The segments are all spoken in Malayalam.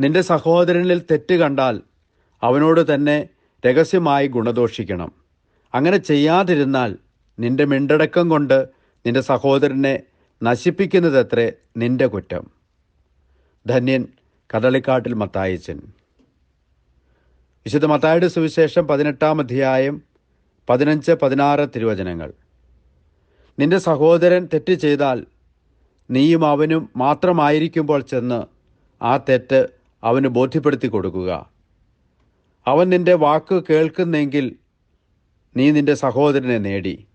നിന്റെ സഹോദരനിൽ തെറ്റ് കണ്ടാൽ അവനോട് തന്നെ രഹസ്യമായി ഗുണദോഷിക്കണം. അങ്ങനെ ചെയ്യാതിരുന്നാൽ നിന്റെ മിണ്ടടക്കം കൊണ്ട് നിന്റെ സഹോദരനെ നശിപ്പിക്കുന്നതത്രേ നിന്റെ കുറ്റം. ധന്യൻ കടളിക്കാട്ടിൽ മത്തായച്ചൻ. വിശുദ്ധ മത്തായുടെ സുവിശേഷം പതിനെട്ടാം അധ്യായം പതിനഞ്ച് പതിനാറ് തിരുവചനങ്ങൾ. നിന്റെ സഹോദരൻ തെറ്റ് ചെയ്താൽ നീയും അവനും മാത്രമായിരിക്കുമ്പോൾ ചെന്ന് ആ തെറ്റ് അവന് ബോധ്യപ്പെടുത്തി കൊടുക്കുക. അവൻ നിന്റെ വാക്ക് കേൾക്കുന്നെങ്കിൽ നീ നിന്റെ സഹോദരനെ നേടി.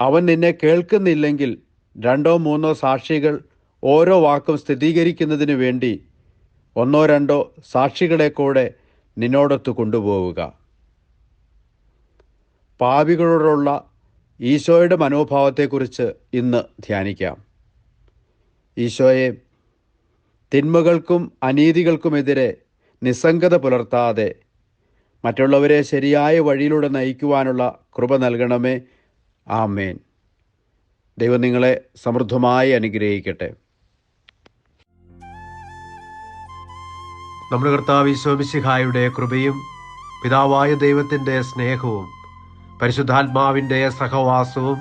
അവൻ നിന്നെ കേൾക്കുന്നില്ലെങ്കിൽ രണ്ടോ മൂന്നോ സാക്ഷികൾ ഓരോ വാക്കും സ്ഥിരീകരിക്കുന്നതിന് വേണ്ടി ഒന്നോ രണ്ടോ സാക്ഷികളെ കൂടെ നിന്നോടൊത്ത് കൊണ്ടുപോവുക. പാപികളോടുള്ള ഈശോയുടെ മനോഭാവത്തെക്കുറിച്ച് ഇന്ന് ധ്യാനിക്കാം. ഈശോയെ തിന്മകൾക്കും അനീതികൾക്കുമെതിരെ നിസ്സംഗത പുലർത്താതെ മറ്റുള്ളവരെ ശരിയായ വഴിയിലൂടെ നയിക്കുവാനുള്ള കൃപ നൽകണമേ. ആമേൻ. ദൈവം നിങ്ങളെ സമൃദ്ധമായി അനുഗ്രഹിക്കട്ടെ. നമ്മുടെ കർത്താവ് ഈശോമിശിഹായുടെ കൃപയും പിതാവായ ദൈവത്തിന്റെ സ്നേഹവും പരിശുദ്ധാത്മാവിന്റെ സഹവാസവും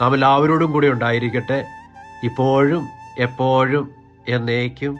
നാം എല്ലാവരോടും കൂടി ഉണ്ടായിരിക്കട്ടെ. ഇപ്പോഴും എപ്പോഴും Enéquio